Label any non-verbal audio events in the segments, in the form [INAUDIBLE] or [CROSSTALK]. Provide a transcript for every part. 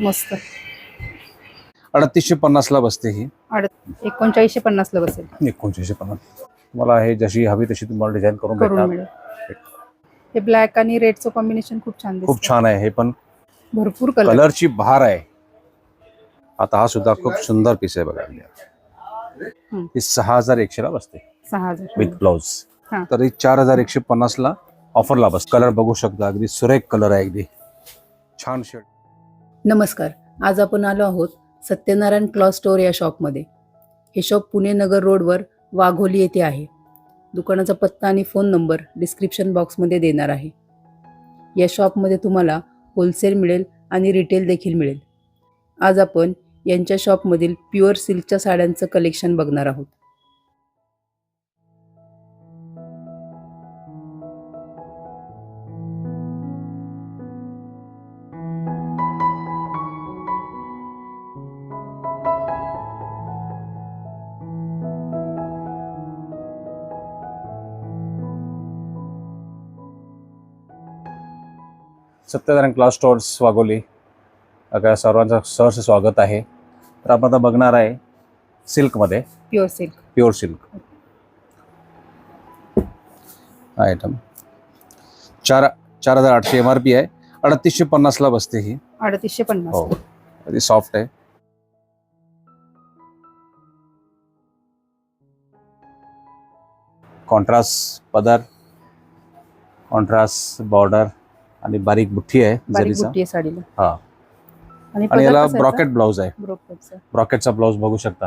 मस्त. अडतीसशे पन्नासला बसते ही. एकोणचाळीसशे पन्नासला बसेल. एकोणतीसशे पन्नास. तुम्हाला हे जशी हवी तशी तुम्हाला डिझाईन करून करून भेटणार. मिळेल. हे ब्लॅक आणि रेडचं कॉम्बिनेशन खूप छान खूप दिसतं छान आहे हे पण. भरपूर कलर कलरची बहार आहे. आता हा सुद्धा खूप सुंदर पीस आहे बघा. हम्म. ही सहा हजार एकशे ला बसते. सहा हजार विथ ब्लाउज हा. तर ही चार हजार एकशे पन्नास ला ऑफरला बस कलर बघू शकता. अगदी सुरेख कलर आहे. अगदी छान शेड नमस्कार आज आपण आलो आहोत सत्यनारायण क्लॉथ स्टोअर या शॉपमध्ये. हे शॉप पुणे नगर रोडवर वाघोली येथे आहे. दुकानाचा पत्ता आणि फोन नंबर डिस्क्रिप्शन बॉक्समध्ये देणार आहे. या शॉपमध्ये तुम्हाला होलसेल मिळेल आणि रिटेल देखील मिळेल. आज आपण यांच्या शॉपमधील प्युअर सिल्कच्या साड्यांचं कलेक्शन बघणार आहोत. Satyanarayan class stores Wagholi. अगं सर्वांचं सहर्ष स्वागत आहे. तर आपण आता बघणार आहे सिल्कमध्ये. Pure silk pure silk item चार चार हजार आठशे एम आर पी आहे. अडतीसशे पन्नासला बसते ही. अडतीसशे हो. पन्नास अगदी सॉफ्ट आहे. कॉन्ट्रास्ट पदर. कॉन्ट्रास्ट बॉर्डर आणि बारीक बुट्टी आहे बारीक जरीचा. बुट्टी आहे साडीला. हा. आणि याला ब्रॉकेट ब्लाउज आहे. ब्रॉकेटचा. ब्रॉकेटचा ब्लाउज बघू शकता.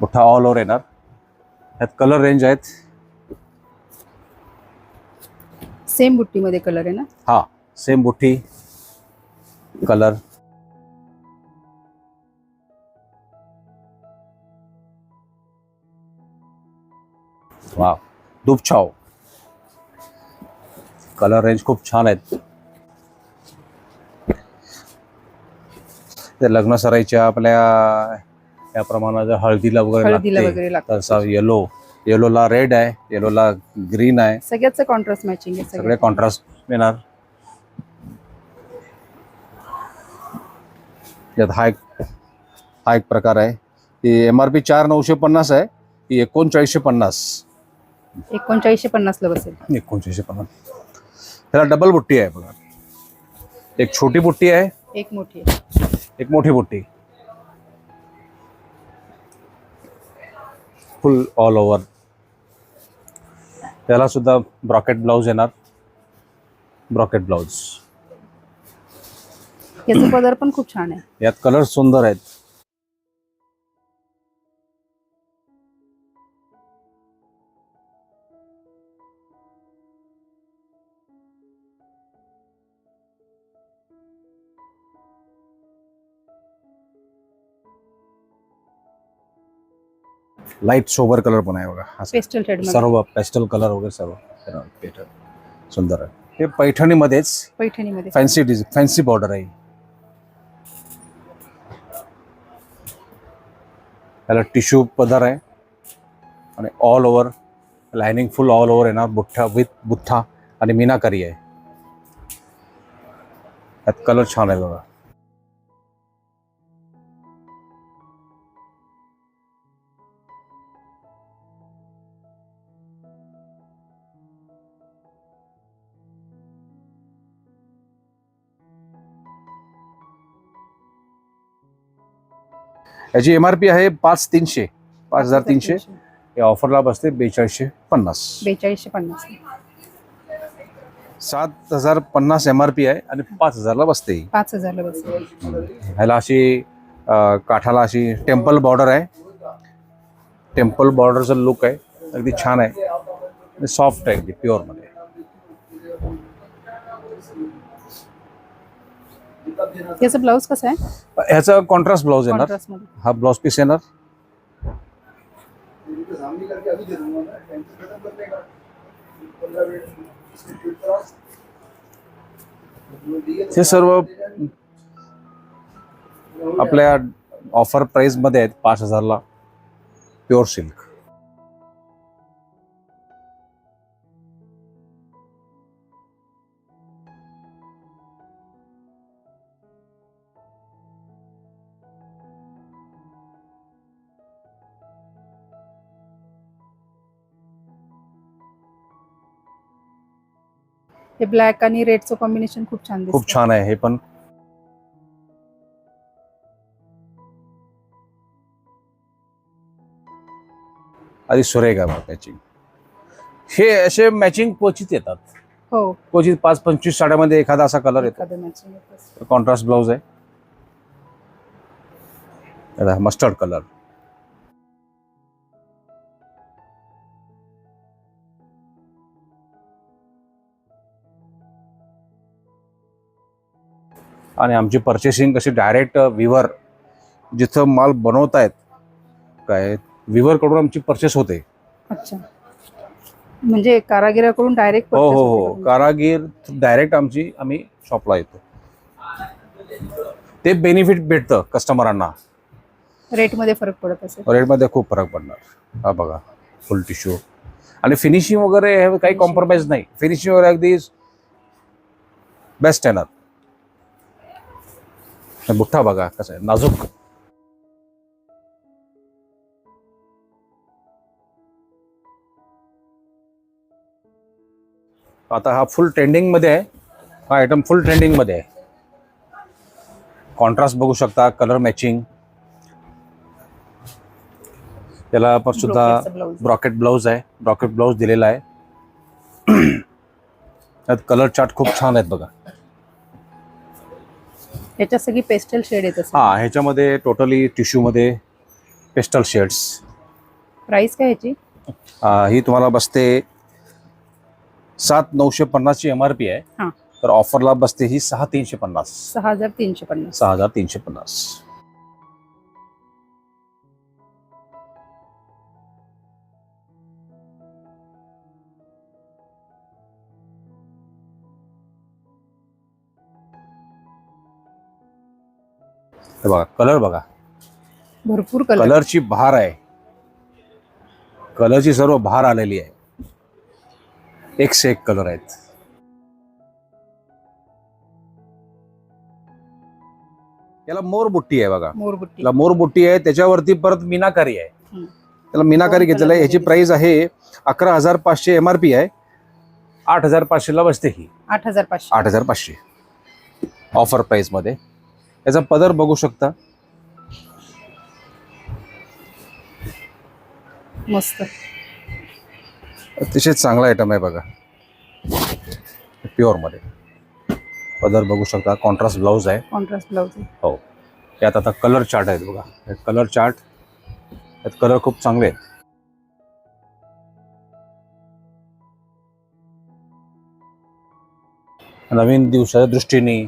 मोठा ऑल ओव्हर येणार. ह्यात कलर रेंज आहेत. सेम बुट्टीमध्ये कलर आहे ना? हा सेम बुट्टी कलर वा दूप छाव कलर रेंज खूप छान आहेत. ते लग्न सराईच्या आपल्या याप्रमाणे जर हळदीला वगैरे हळदीला वगैरे लागतं. तसा येलो येलोला रेड आहे येलोला ग्रीन आहे. सगळ्याच कॉन्ट्रास्ट मॅचिंग आहे सगळे कॉन्ट्रास्ट येणार. यात हा एक हा एक प्रकार आहे. ही एम आर पी चार नऊशे पन्नास आहे ही एकोणचाळीसशे पन्नास. एकोणचाळीसशे पन्नासला बसेल. एकोणचाळीसशे पन्नास. त्याला डबल बुट्टी आहे बघा. एक छोटी बुट्टी आहे. एक मोठी. एक मोठी बुट्टी. फुल ऑल ओव्हर त्याला सुद्धा ब्रॉकेट ब्लाऊज येणार. Brocade blouse. याचा पदर पण खूप छान आहे. यात कलर सुंदर आहेत. लाइट सोबर कलर पण आहे बघा. पेस्टल शेड सर्व पेस्टल कलर वगैरे सर्व. सुंदर आहे. हे पैठणीमध्येच पैठणीमध्ये. फॅन्सी डिझ फॅन्सी बॉर्डर आहे. त्याला टिश्यू पदर आहे. आणि all over lining full all over येणार. बुठ्ठा विथ बुठ्ठा आणि मीनाकारी आहे. त्यात कलर छान आहे बघा. याची एम आर पी आहे पाच तीनशे पाच हजार तीनशे. या ऑफरला बसते बेचाळीसशे पन्नास. बेचाळीसशे पन्नास. सात हजार पन्नास एम आर पी आहे आणि पाच हजारला बसते. पाच हजारला बसेल ह्याला अशी काठाला अशी टेम्पल बॉर्डर आहे. टेम्पल बॉर्डरचा लुक आहे. अगदी छान आहे. आणि सॉफ्ट आहे अगदी प्युअर याचा ब्लाऊज कसा आहे? ह्याचा कॉन्ट्रास्ट ब्लाऊज येणार. हा ब्लाऊज पीस येणार. हे सर्व आपल्या ऑफर प्राइसमध्ये आहेत पाच हजारला प्युअर सिल्क हे ब्लॅक आणि रेडचं कॉम्बिनेशन खूप छान खूप छान आहे हे पण. आधी आहे मॅचिंग हे असे मॅचिंग क्वचित येतात. हो. क्वचित पाच पंचवीस साड्यामध्ये एखादा असा कलर येतो. एखादं matching येतं. कॉन्ट्रास्ट ब्लाउज आहे. मस्टर्ड कलर आणि आमची पर्चेसिंग कशी डायरेक्ट विवर जिथं माल बनवतायत काय विवर कडून आमची परचेस होते. अच्छा. म्हणजे कारागिराकडून डायरेक्ट हो हो हो. कारागीर डायरेक्ट आमची आम्ही शॉपला येतो. ते बेनिफिट भेटतं कस्टमरांना रेटमध्ये फरक पडत असेल. रेटमध्ये खूप फरक पडणार. हा बघा फुल टिश्यू आणि फिनिशिंग वगैरे हे काही. कॉम्प्रोमाइज नाही. फिनिशिंग वगैरे अगदी बेस्ट येणार. बुठ्ठा बघा कसं आहे नाजूक आता हा फुल ट्रेंडिंगमध्ये आहे. हा आयटम फुल ट्रेंडिंगमध्ये आहे. कॉन्ट्रास्ट बघू शकता कलर मॅचिंग त्याला पण सुद्धा. ब्रॉकेट ब्लाऊज आहे. ब्रॉकेट ब्लाऊज दिलेला आहे. [CLEARS THROAT] त्यात कलर चार्ट खूप छान आहेत बघा. याच्यात सगळी पेस्टल शेड येत हा ह्याच्यामध्ये टोटली टिश्यूमध्ये पेस्टल शेड्स प्राइस काय याची ही तुम्हाला बसते सात नऊशे पन्नासची एम आर पी आहे. हा. तर ऑफरला बसते ही सहा तीनशे पन्नास. सहा हजार तीनशे पन्नास. सहा हजार तीनशे पन्नास. हे बघा कलर बघा. भरपूर कलर कलरची बहार आहे. कलरची सर्व बहार आलेली आहे. एक से एक कलर आहेत. याला मोर बुट्टी आहे बघा. मोरबुट्टी. याला मोर बुट्टी आहे त्याच्यावरती परत मीनाकारी आहे. हम्म. त्याला मीनाकारी घेतलेलं आहे colour याची मध्ये प्राइस आहे अकरा हजार पाचशे एम आर पी आहे. आठ हजार पाचशेला बसते ही. आठ हजार पाचशे. आठ हजार पाचशे. ऑफर प्राइसमध्ये. याचा पदर बघू शकता. मस्त. अतिशय चांगला आयटम आहे बघा. प्युअरमध्ये. पदर बघू शकता. कॉन्ट्रास्ट ब्लाऊज आहे. कॉन्ट्रास्ट ब्लाउज हो. यात आता कलर चार्ट आहेत बघा. हे कलर चार्ट यात कलर खूप चांगले आहेत. नवीन दिवसाच्या दृष्टीने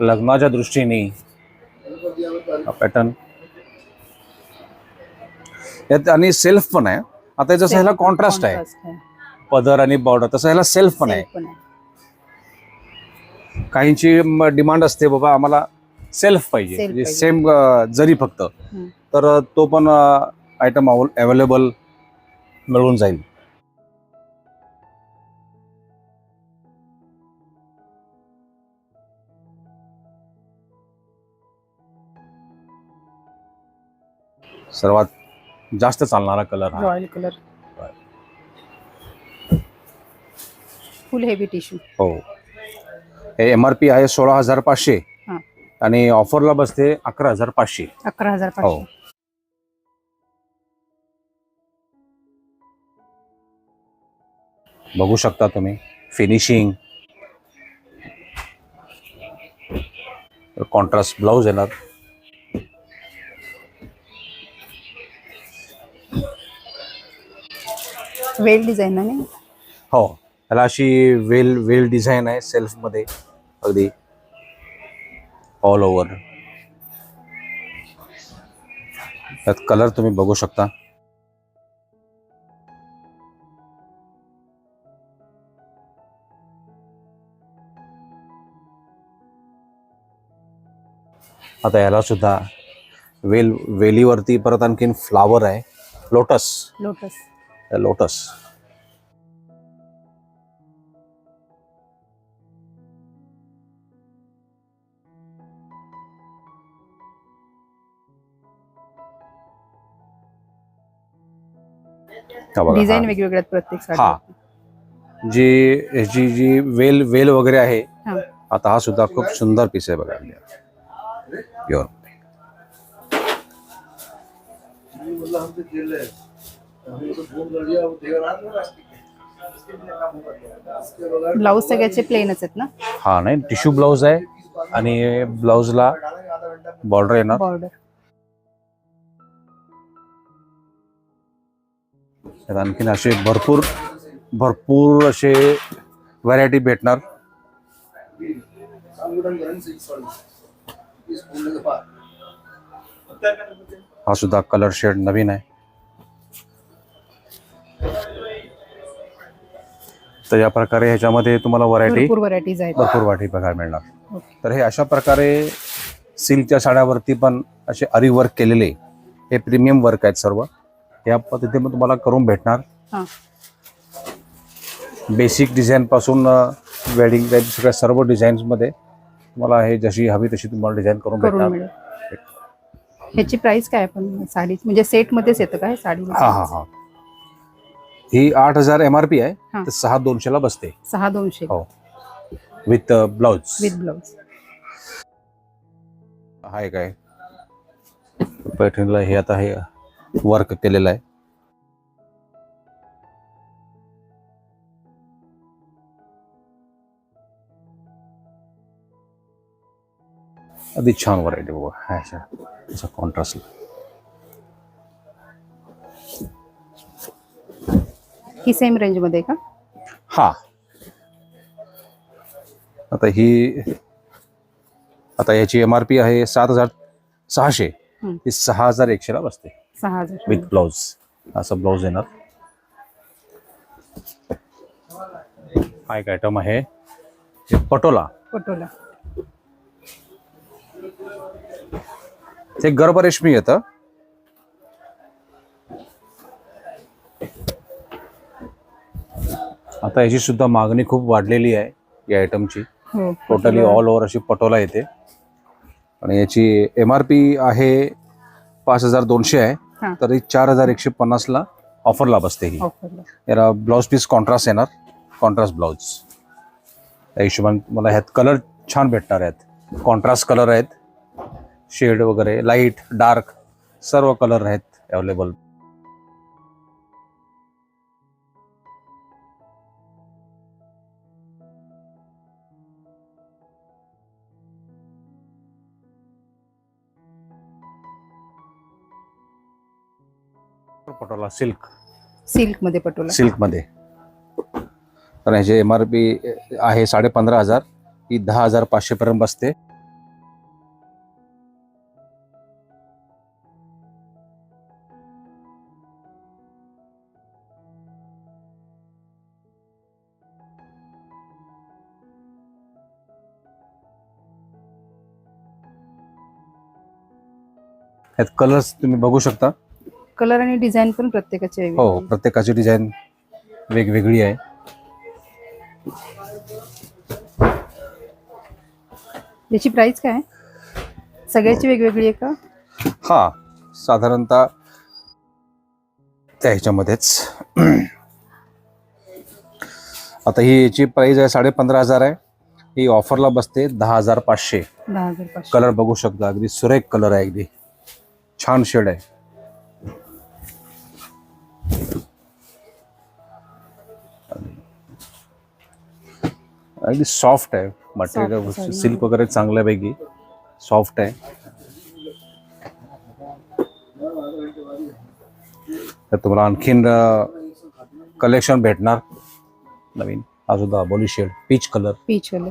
लग्नाच्या दृष्टीने हा पॅटर्न यात आणि सेल्फ पण आहे. आता जसं ह्याला कॉन्ट्रास्ट आहे. पदर आणि बॉर्डर तसं ह्याला सेल्फ पण आहे. काहींची डिमांड असते बाबा आम्हाला सेल्फ पाहिजे. Self म्हणजे. सेम जरी फक्त. तर तो पण आयटम अवेलेबल मिळून जाईल. सर्वात जास्त चालणारा कलर हा. Royal colour full heavy tissue हो. हे एम आर पी आहे सोळा हजार पाचशे. हा. आणि ऑफरला बसते अकरा हजार पाचशे. अकरा हजार हो. पाचशे बघू शकता तुम्ही. फिनिशिंग कॉन्ट्रास्ट ब्लाऊज येणार. वेल डिझाईन आहे? हो. त्याला अशी वेल वेल डिझाईन आहे सेल्फमध्ये. अगदी. ऑल ओव्हर त्यात कलर तुम्ही बघू शकता. आता याला सुद्धा वेल वेलीवरती परत आणखीन फ्लावर आहे. Lotus lotus lotus. डिझाईन. वेगवेगळ्या प्रत्येक हा. जी ह्याची जी वेल वेल वगैरे आहे आता हा सुद्धा खूप सुंदर पीस आहे बघा. प्युअर ब्लाऊज सगळ्याचे प्लेनच आहेत ना? हा नाही टिश्यू ब्लाऊज आहे आणि ब्लाऊजला बॉर्डर येणार. बॉर्डर त्यात आणखीन असे भरपूर भरपूर असे व्हरायटी भेटणार. हा सुद्धा कलर शेड नवीन आहे. तर या प्रकारे ह्याच्यामध्ये तुम्हाला व्हरायटी भरपूर व्हरायटीज आहेत. भरपूर वाटी बघायला मिळणार. तर हे अशा प्रकारे सिल्कच्या साड्यावरती पण असे अरी वर्क केलेले हे प्रीमियम वर्क आहेत सर्व. या पद्धतीने तुम्हाला करून भेटणार. हा. बेसिक डिझाईन पासून वेडिंग टाईप सगळ्या सर्व डिझाईन्समध्ये तुम्हाला हे जशी हवी तशी तुम्हाला डिझाईन करून भेटणार. ह्याची प्राइस काय पण साडी म्हणजे सेट मध्येच येतं काय साडी? हा हा हा. ही आठ हजार एम आर पी आहे. तर सहा दोनशेला बसते. सहा दोनशे. हो. विथ ब्लाउज विथ ब्लाऊज हाय काय? पैठणीला हे आता हे वर्क केलेलं आहे. अगदी छान व्हरायटी बघा. ह्या ही सेम रेंजमध्ये का? हा. आता ही आता याची एम आर पी आहे सात हजार सहाशे. ही सहा हजार एकशेला बसते. सहा हजार. विथ ब्लाउज असं ब्लाउज येणार. हा एक आयटम आहे. हे पटोला. पटोला. ते गर्भ रेशमी येतं. आता याची सुद्धा मागणी खूप वाढलेली आहे या आयटमची टोटली ऑल ओव्हर अशी पटोला येते. आणि याची एम आर पी आहे पाच हजार दोनशे. आहे. तरी चार हजार एकशे पन्नासला ऑफरला बसते ही. याला ब्लाऊज पीस कॉन्ट्रास्ट येणार. कॉन्ट्रास्ट ब्लाऊज त्या हिशोबाने मला ह्यात कलर छान भेटणार आहेत. कॉन्ट्रास्ट कलर आहेत. शेड वगैरे लाइट डार्क सर्व कलर आहेत अवेलेबल पटोला? सिल्क. सिल्कमध्ये पटोला. सिल्कमध्ये. तर ह्याचे एम आर पी आहे साडे पंधरा हजार. ही दहा हजार पाचशे पर्यंत बसते. ह्यात कलर्स तुम्ही बघू शकता. कलर आणि डिझाईन पण प्रत्येकाचे हो. प्रत्येकाची डिझाईन वेगवेगळी आहे. याची प्राइस काय? आहे? सगळ्याची वेगवेगळी आहे का? हा साधारणतः त्या ह्याच्यामध्येच. आता ही याची प्राइस आहे साडे पंधरा हजार आहे. ही ऑफरला बसते दहा हजार पाचशे. दहा हजार पाचशे. कलर बघू शकता अगदी सुरेख कलर आहे अगदी छान शेड आहे. अगदी सॉफ्ट आहे. मटेरियल. सिल्क वगैरे चांगल्यापैकी सॉफ्ट आहे. तर तुम्हाला आणखीन कलेक्शन भेटणार नवीन. हा सुद्धा बोली शेड पीच कलर पीच वाले